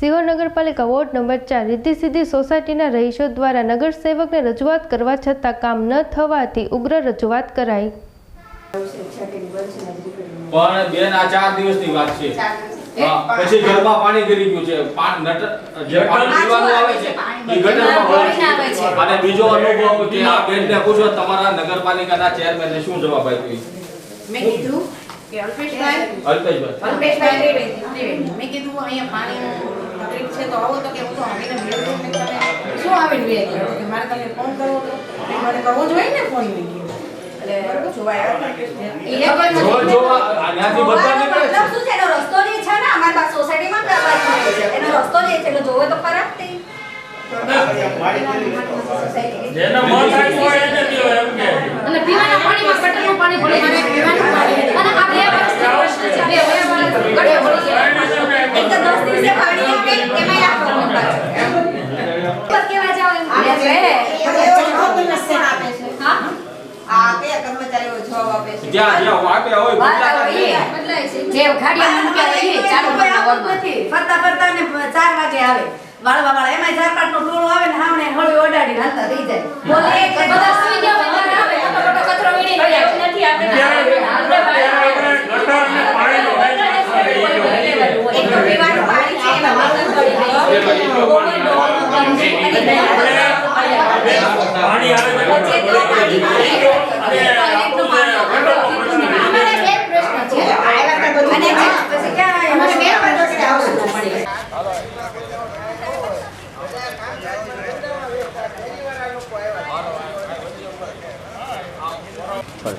સિહોર નગરપાલિકા ward number ચાર રીતિ સીધી સોસાયટીના રહીશો દ્વારા નગરસેવકને રજૂઆત કરવા છતાં કામ ન થવાથી ઉગ્ર રજૂઆત કરાઈ. પણ બેન આ ચાર દિવસની વાત છે. પછી ઘરમાં પાણી ગરી ગયું છે. જે પાણી પીવાનું આવે છે એ ગટરમાં ભરાય છે. અને બીજો અનુભવ કે આ બેનને પૂછો તમારા નગરપાલિકાના ચેરમેનને શું જવાબ આપ્યો? મેં કીધું કે અલ્પેશભાઈ અલ્પેશભાઈ. અલ્પેશભાઈ મેં કીધું અહીંયા પાણીનું તકલીફ છે તો આવો તો કે હું તો આવીને મેળવું મેં તમે શું આવીને બે કે મારે તમને ફોન કરવો હતો? મેં મને કરવો જોઈએ ને ફોન મેં કીધું એટલે જોવા આવ્યા ઈ જો જો આ- બધા નીકળે છે. મતલબ શું છે એનો રસ્તો જે છે ને અમારી પાસે સોસાયટીમાં પ્રવાસ થાય છે. એનો રસ્તો જે છે એટલે જોવે તો ખરાબ જ તે. જેનો મોં સાચું હોય એને પીવો એમ કે. અને પીવાના પાણીમાં ગટરનું પાણી ભળી મને જાય. પીવાનું પાણી અને આ બે વર્ષથી પ્રશ્ન છે. બે વર્ષથી ગટર ભળી જાય. એક તો દસ દિવસે પાણી આપે એમાંય આપવાનું પાછું. બસ કેવા જાવ એમ આ બોલે છે છે. એવો જવાબ તમને કોણ આપે છે હા? આ કયા કર્મચારીઓ જવાબ આપે છે જ્યાં જ્યાં વાપ્યા હોય બદલાતા આવે નહીં. છે. જે ગાડીમાં મૂક્યા હોય ચાલુ કરતા નથી. ફરતા ફરતા ને ચાર વાગે આવે. વાળવા વાળા એમાંય ચાર પાંચનું ટોળું આવે ને હાવને હળવી ઓડાડીને હાલતા થઈ જાય. બોલે એટલે બધા સુઈ ગયા હોય ત્યારે આવે. મોટો મોટો કચરો વીણી લઈ નથી આપણે આપણે ગટર પાણીનો એક પીવાનું પાણી છે એમાં વાસણ પડી જાય. પાણી આવે. પડે